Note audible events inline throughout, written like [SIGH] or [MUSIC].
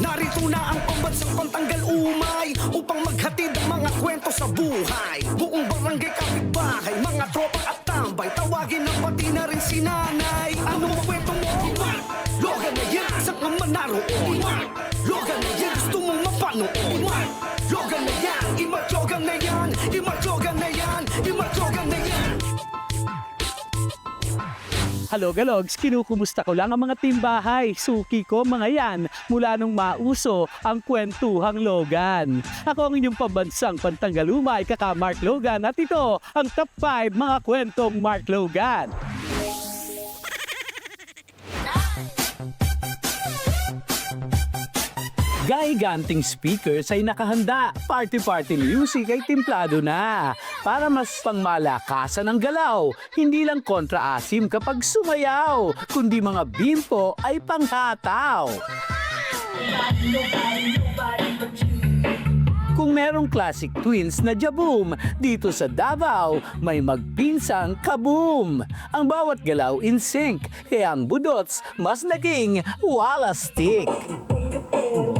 Narito na ang pambansang pantanggal umay Upang maghatid ang mga kwento sa buhay Buong barangay kapitbahay Mga tropa at tambay Tawagin na pati na rin si nanay Anong kwento mo? Logan na yan, saan ka man naroon? Logan na yan, gusto mong mapanood? Logan na yan, imatyogan Halo Galogs, kinukumusta ko lang ang mga timbahay. Suki ko mga yan mula nung mauso ang kwentuhang Logan. Ako ang inyong pambansang pantanggalumay kaka Mark Logan at ito ang top 5 mga kwentong Mark Logan. Gaiganting speakers ay nakahanda. Party-party music ay timplado na. Para mas pangmalakasan ang galaw. Hindi lang kontra-asim kapag sumayaw, kundi mga bimpo ay panghataw. Kung merong classic twins na jaboom, dito sa Davao, may magpinsang kaboom. Ang bawat galaw in sync, kaya ang budots mas naging wala stick. Kaya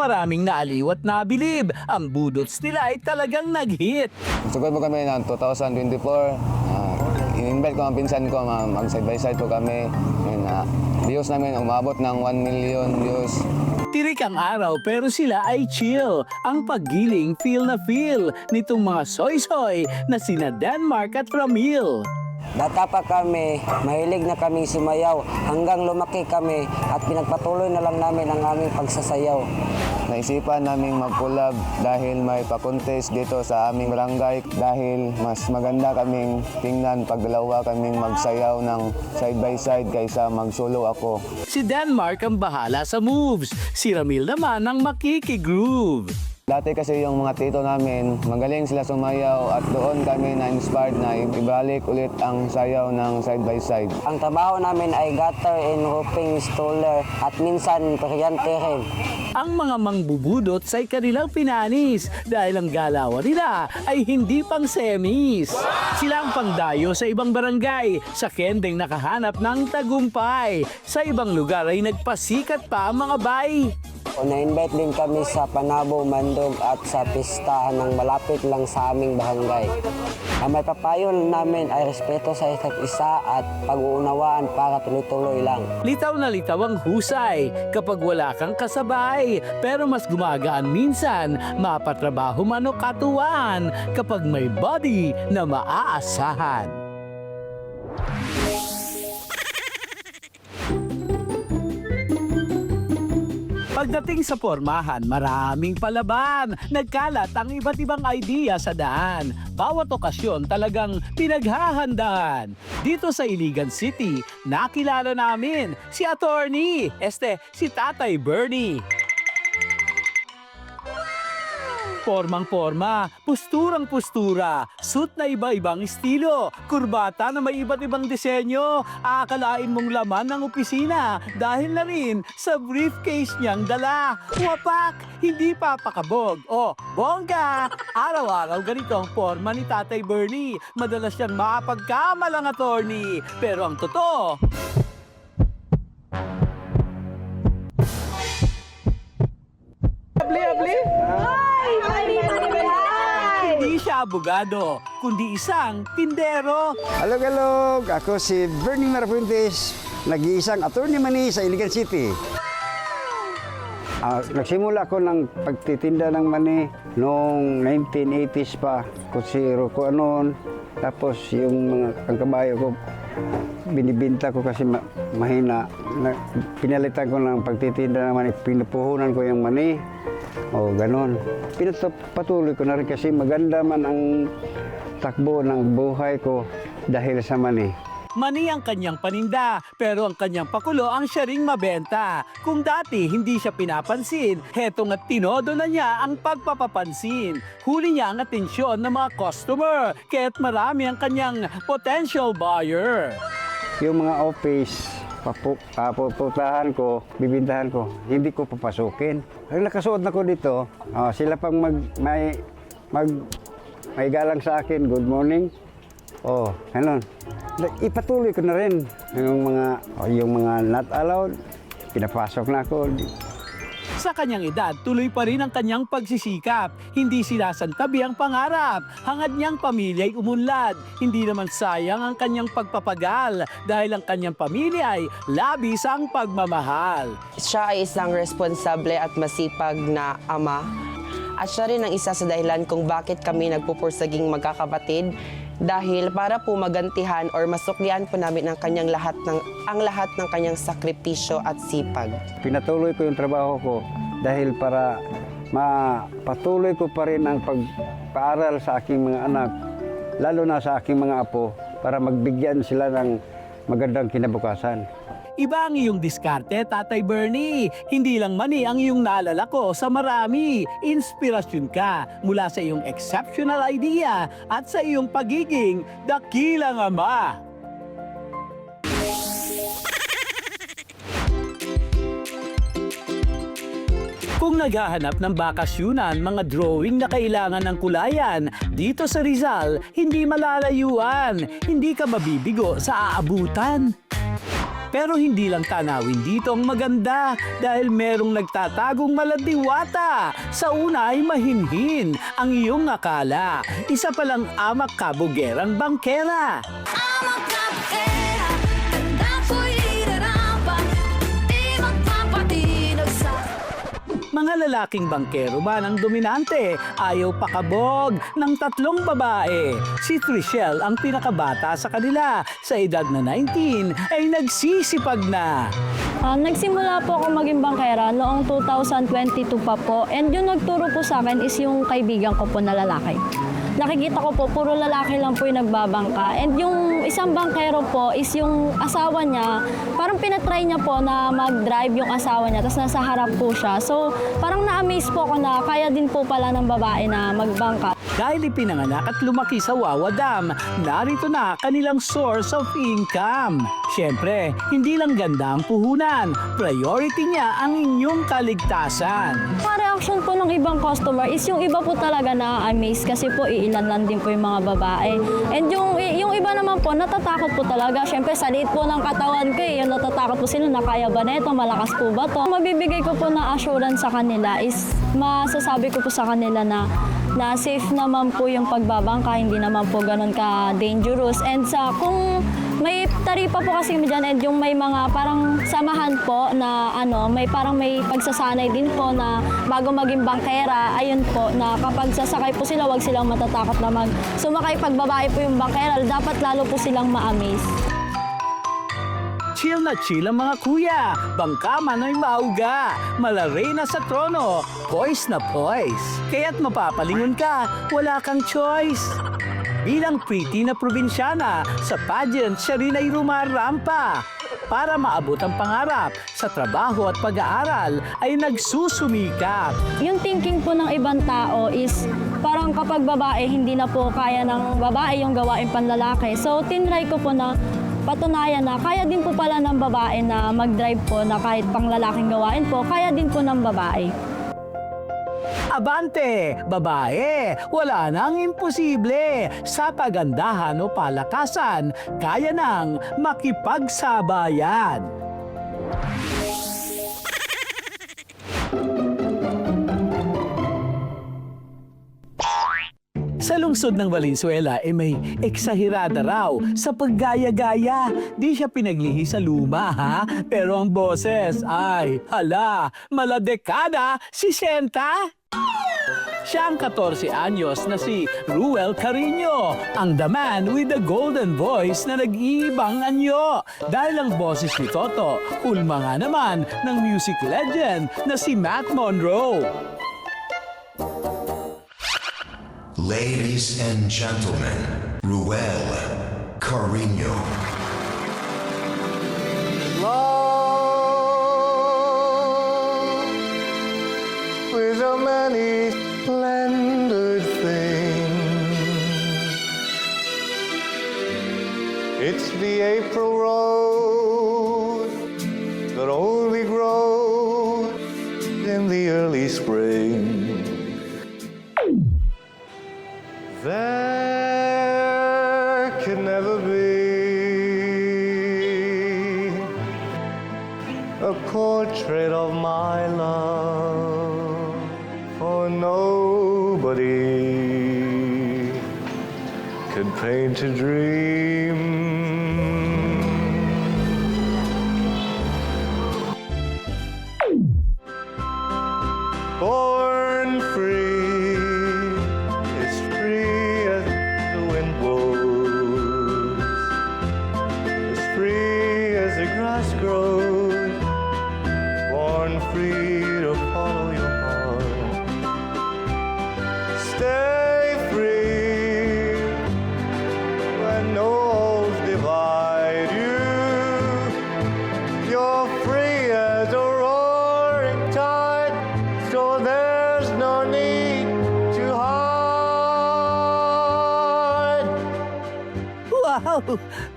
maraming naaliw at nabilib. Ang budots nila ay talagang nag-hit. Sugod po kami ng 2024. Uh, in-invite ko ang pinsan ko, ma- mag-side by side po kami. And, uh, views namin umabot ng 1 million views. Tirik ang araw pero sila ay chill. Ang paggiling feel na feel nitong mga soy-soy na sina Denmark at Ramil. Bata pa kami, mahilig na kaming sumayaw hanggang lumaki kami at pinagpatuloy na lang namin ang aming pagsasayaw. Naisipan naming mag-collab dahil may pa-contest dito sa aming barangay dahil mas maganda kaming tingnan pag dalawa kaming magsayaw ng side by side kaysa mag-solo ako. Si Denmark ang bahala sa moves. Si Ramil naman ang makikigroove. Dati kasi yung mga tito namin, magaling sila sumayaw at doon kami na-inspired na ibalik ulit ang sayaw ng side by side. Ang trabaho namin ay gutter and roofing installer at minsan kuryente rin. Ang mga mangbubudot ay kanilang pinanis dahil ang galawan nila ay hindi pang semis. Sila ang pangdayo sa ibang barangay, sa kendeng nakahanap ng tagumpay. Sa ibang lugar ay nagpasikat pa ang mga bay. O na-invite din kami sa Panabo, Mandog at sa pistahan ng malapit lang sa aming barangay. Ang may namin ay respeto sa isa't isa at pag-uunawaan para tuloy-tuloy lang. Litaw na litaw ang husay kapag wala kang kasabay. Pero mas gumagaan minsan, mapatrabaho man o katuwaan kapag may body na maaasahan. Pagdating sa pormahan, maraming palaban. Nagkalat ang iba't ibang idea sa daan. Bawat okasyon talagang pinaghahandaan. Dito sa Iligan City, nakilala namin si Attorney, este, si Tatay Bernie. Formang-forma, posturang-postura, suit na iba-ibang estilo, kurbata na may iba't ibang disenyo, aakalain mong laman ng opisina dahil na rin sa briefcase niyang dala. Wapak, hindi papakabog. O, bongga! Araw-araw ganito ang forma ni Tatay Bernie. Madalas yan mapagkamalang attorney. Pero ang totoo, hindi abogado, kundi isang tindero. Hello, hello. Ako si Bernie Marafuentes, nag-iisang attorney mani sa Iligan City. Ah, nagsimula ako ng pagtitinda ng mani noong 1980s pa. Kusiro ko noon. Tapos yung mga ang kabayo ko, binibinta ko kasi ma- mahina. Na, pinalitan ko ng pagtitinda ng mani. Pinupuhunan ko yung mani. O, ganon. Pinatuloy ko na rin kasi maganda man ang takbo ng buhay ko dahil sa mani. Mani ang kanyang paninda, pero ang kanyang pakulo ang siya ring mabenta. Kung dati hindi siya pinapansin, hetong at tinodo na niya ang pagpapapansin. Huli niya ang atensyon ng mga customer, kaya't marami ang kanyang potential buyer. Yung mga office, papu, ah, pupuntahan ko, bibintahan ko, hindi ko papasukin. Pag nakasuot na ko dito, ah, sila pang mag, may, mag, may galang sa akin, good morning. Oh, ganun. Ipatuloy ko na rin yung mga, oh, yung mga not allowed, pinapasok na ako. Sa kanyang edad, tuloy pa rin ang kanyang pagsisikap. Hindi sinasantabi ang pangarap. Hangad niyang pamilya ay umunlad. Hindi naman sayang ang kanyang pagpapagal dahil ang kanyang pamilya ay labis ang pagmamahal. Siya ay isang responsable at masipag na ama. At siya rin ang isa sa dahilan kung bakit kami nagpupursaging magkakapatid dahil para po magantihan or masuklian po namin ang kanyang lahat ng ang lahat ng kanyang sakripisyo at sipag. Pinatuloy ko yung trabaho ko dahil para mapatuloy ko pa rin ang pagpaaral sa aking mga anak, lalo na sa aking mga apo, para magbigyan sila ng magandang kinabukasan. Iba ang iyong diskarte, Tatay Bernie. Hindi lang mani ang iyong naalala ko sa marami. Inspirasyon ka mula sa iyong exceptional idea at sa iyong pagiging dakilang ama. Kung naghahanap ng bakasyunan, mga drawing na kailangan ng kulayan, dito sa Rizal, hindi malalayuan. Hindi ka mabibigo sa aabutan. Pero hindi lang tanawin dito ang maganda dahil merong nagtatagong maladiwata. Sa una ay mahinhin ang iyong akala. Isa palang amak kabugerang bangkera. Ama Mga lalaking bangkero ba ng dominante ayaw pakabog ng tatlong babae. Si Trishelle ang pinakabata sa kanila. Sa edad na 19 ay nagsisipag na. Ah, nagsimula po ako maging bangkera noong 2022 pa po. And yung nagturo po sa akin is yung kaibigan ko po na lalaki. Nakikita ko po, puro lalaki lang po yung nagbabangka. And yung isang bangkero po is yung asawa niya, parang pinatry niya po na mag-drive yung asawa niya, tapos nasa harap po siya. So, parang na-amaze po ako na kaya din po pala ng babae na magbangka. Dahil ipinanganak at lumaki sa Wawa Dam, narito na kanilang source of income. Siyempre, hindi lang ganda ang puhunan. Priority niya ang inyong kaligtasan. Mga reaction po ng ibang customer is yung iba po talaga na-amaze kasi po iilan lang din po yung mga babae. And yung, yung iba naman po, natatakot po talaga. Siyempre, sa liit po ng katawan ko eh, yung natatakot po sila na kaya ba na ito, malakas po ba to. Mabibigay ko po na assurance sa kanila is masasabi ko po sa kanila na na safe naman po yung pagbabangka, hindi naman po ganun ka-dangerous. And sa kung may taripa po kasi kami dyan and yung may mga parang samahan po na ano, may parang may pagsasanay din po na bago maging bangkera, ayun po, na kapag sasakay po sila, wag silang matatakot na mag sumakay pag po yung bangkera, dapat lalo po silang ma-amaze. Chill na chill ang mga kuya. Bangkaman ay mauga. Malaray na sa trono. Poise na poise. Kaya't mapapalingon ka. Wala kang choice. Bilang pretty na probinsyana, sa pageant siya rin ay rumarampa. Para maabot ang pangarap, sa trabaho at pag-aaral ay nagsusumikap. Yung thinking po ng ibang tao is parang kapag babae, hindi na po kaya ng babae yung gawain panlalaki. So, tinry ko po na patunayan na kaya din po pala ng babae na mag-drive po na kahit pang lalaking gawain po, kaya din po ng babae. Abante! Babae! Wala nang imposible! Sa kagandahan o palakasan, kaya nang makipagsabayan. Sa lungsod ng Valenzuela, eh may eksahirada raw sa paggaya-gaya. Di siya pinaglihi sa luma, ha? Pero ang boses, ay, hala, maladekada, si Senta. Siya ang 14 anyos na si Ruel Carino, ang the man with the golden voice na nag-iibang anyo. Dahil ang boses ni Toto, ulma nga naman ng music legend na si Matt Monroe. Ladies and gentlemen, Ruel Carino. Is a many splendid thing. It's the April Amen.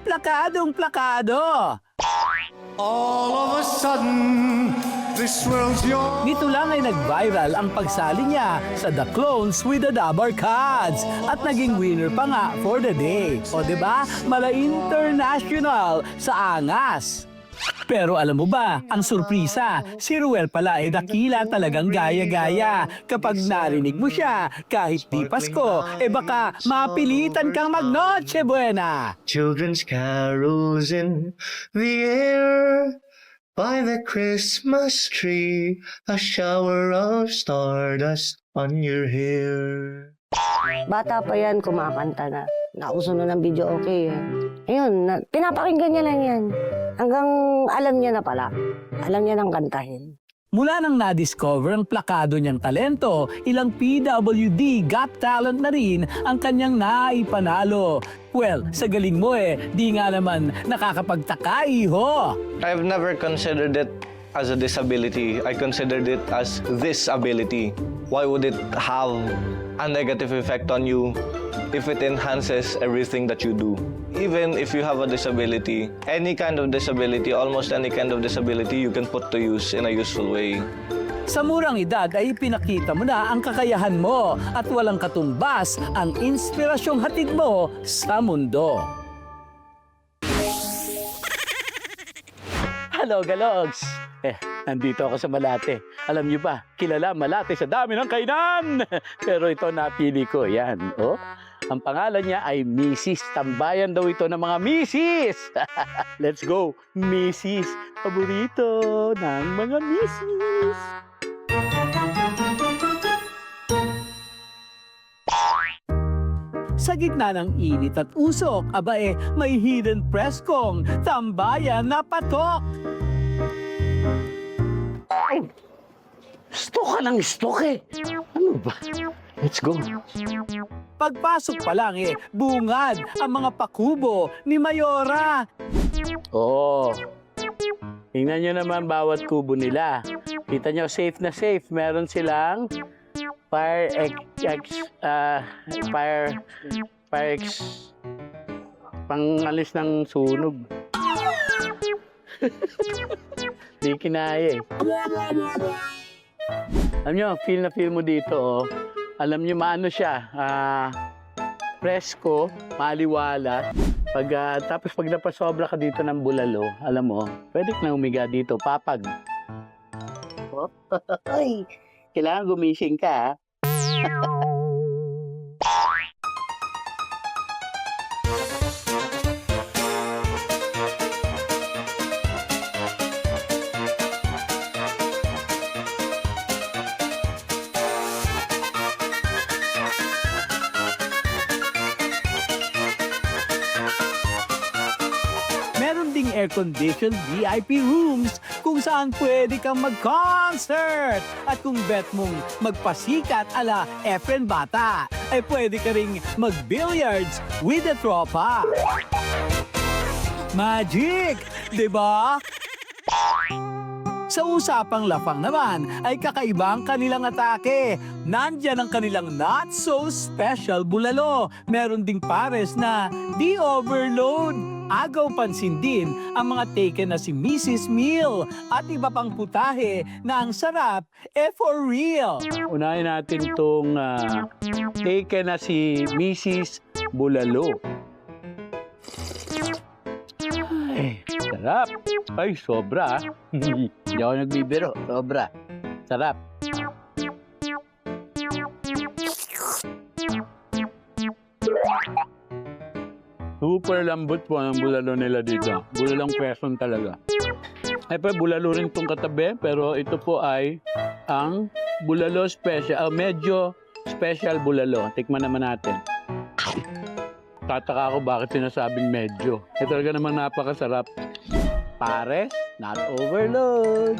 Plakadong plakado! All of a sudden, this world's yours. Nito lang ay nag-viral ang pagsali niya sa The Clones with the Dabar Cards at naging winner pa nga for the day. O ba? Mala international sa angas. Pero alam mo ba, ang surprisa, si Ruel pala ay dakila talagang gaya-gaya. Kapag narinig mo siya, kahit di Pasko, eh baka mapilitan kang mag-Noche Buena. Children's carols in the air. By the Christmas tree, a shower of stardust on your hair. Bata pa yan, kumakanta na. Nauso na ng video okay eh. Ayun, na, pinapakinggan niya lang yan. Hanggang alam niya na pala. Alam niya nang kantahin. Mula nang na-discover ang plakado niyang talento, ilang PWD Got Talent na rin ang kanyang naipanalo. Well, sa galing mo eh, di nga naman nakakapagtaka, iho. I've never considered it as a disability. I considered it as this ability. Why would it have a negative effect on you if it enhances everything that you do? Even if you have a disability, any kind of disability, almost any kind of disability, you can put to use in a useful way. Sa murang edad ay pinakita mo na ang kakayahan mo at walang katumbas ang inspirasyong hatid mo sa mundo. Hello, Galogs! Eh, nandito ako sa Malate. Alam niyo ba, kilala Malate sa dami ng kainan! [LAUGHS] Pero ito napili ko, yan, oh. Ang pangalan niya ay Mrs. Tambayan daw ito ng mga Mrs. [LAUGHS] Let's go, Mrs. Paborito ng mga Mrs. Sa gitna ng init at usok, aba eh, may hidden press kong tambayan na patok. Stok ka ng stok eh. Ano ba? Let's go. Pagpasok pa lang eh, bungad ang mga pakubo ni Mayora. Oo. Tingnan nyo naman bawat kubo nila. Kita nyo, safe na safe. Meron silang fire ex, ex ah, fire, fire ex, pangalis ng sunog. [LAUGHS] Di kinaya eh. Alam nyo, feel na feel mo dito, oh. Alam nyo, maano siya, ah, presko, maliwala. Pag, ah, tapos pag napasobra ka dito ng bulalo, alam mo, pwede ka na umiga dito, papag. Ay, kailangan gumising ka, ah. [LAUGHS] air-conditioned VIP rooms kung saan pwede kang mag-concert. At kung bet mong magpasikat ala Efren Bata, ay pwede ka ring mag-billiards with the tropa. Magic! ba? Sa usapang lafang naman ay kakaiba ang kanilang atake. Nandyan ang kanilang not so special bulalo. Meron ding pares na di overload. Agaw pansin din ang mga taken na si Mrs. Meal at iba pang putahe na ang sarap eh for real. Unahin natin itong taken na si Mrs. Bulalo. Ay, sarap. Ay, sobra. ah. [LAUGHS] Hindi ako nagbibiro. Sobra. Sarap. Super lambot po ang bulalo nila dito. Bulalong person talaga. Ay pa, bulalo rin itong katabi, pero ito po ay ang bulalo special, ah, medyo special bulalo. Tikman naman natin. Tataka ako bakit sinasabing medyo. Eh talaga naman napakasarap. Pares, not overload.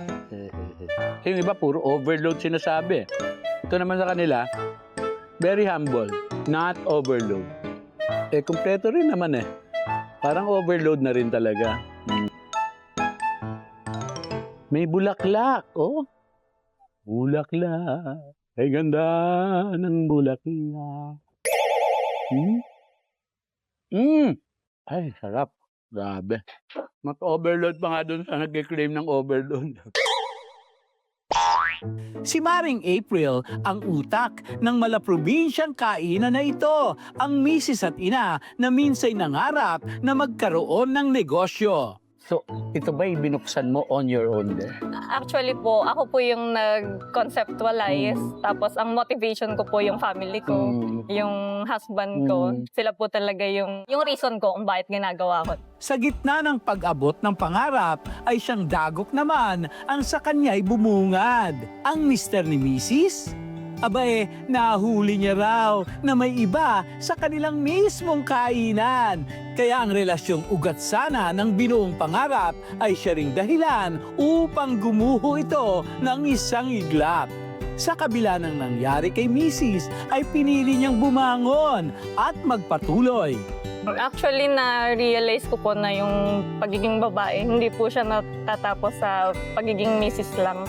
[LAUGHS] yung iba, puro overload sinasabi. Ito naman sa kanila, very humble, not overload. Eh, kumpleto rin naman eh. Parang overload na rin talaga. Mm. May bulaklak, oh. Bulaklak. Ay ganda ng bulaklak. Hmm? Mm. Ay, sarap. Grabe. Mas overload pa nga dun sa nag-claim ng overload. [LAUGHS] Si Maring April ang utak ng malaprobinsyang kainan na ito, ang misis at ina na minsay nangarap na magkaroon ng negosyo. So, ito ba binuksan mo on your own there? Actually po, ako po yung nag-conceptualize. Tapos ang motivation ko po yung family ko, Mm. yung husband ko. Mm. Sila po talaga yung, yung reason ko kung bakit ginagawa ko. Sa gitna ng pag-abot ng pangarap ay siyang dagok naman ang sa kanya'y bumungad. Ang mister ni Mrs. Aba eh, nahuli niya raw na may iba sa kanilang mismong kainan. Kaya ang relasyong ugat sana ng binuong pangarap ay siya ring dahilan upang gumuho ito ng isang iglap. Sa kabila ng nangyari kay Mrs. ay pinili niyang bumangon at magpatuloy. Actually, na-realize ko po na yung pagiging babae, hindi po siya natatapos sa pagiging misis lang.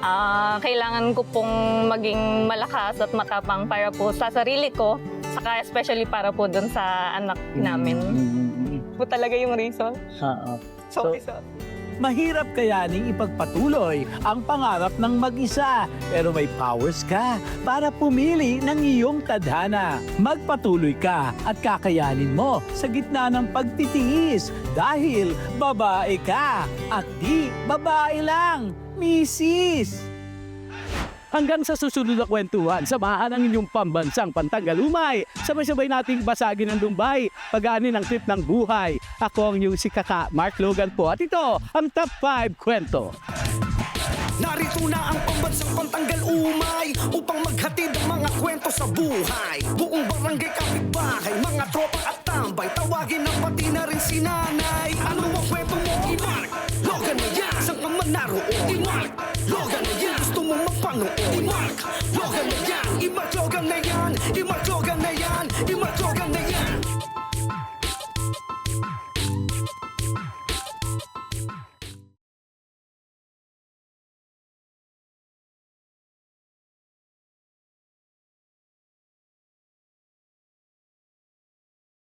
Ah, kailangan ko pong maging malakas at matapang para po sa sarili ko, saka especially para po dun sa anak namin. Po talaga yung reason. Oo. Sorry, sorry. Mahirap kayaning ipagpatuloy ang pangarap ng mag-isa pero may powers ka para pumili ng iyong tadhana. Magpatuloy ka at kakayanin mo sa gitna ng pagtitiis dahil babae ka at di babae lang, misis! Hanggang sa susunod na kwentuhan, samahan ang inyong pambansang pantanggalumay. Sabay-sabay nating basagin ang Dumbay, pag-ani ng trip ng buhay. Ako ang inyong si Kaka Mark Logan po at ito ang Top 5 Kwento. Narito na ang pambansang pantanggal umay Upang maghatid ang mga kwento sa buhay Buong barangay kapitbahay Mga tropa at tambay Tawagin ang pati na rin si nanay Ano ang kwento mo? I-mark man naroon? I-mark Logan na yan Gusto mo mapanood? I-mark Logan na yan I-mark Logan na yan I-mark Logan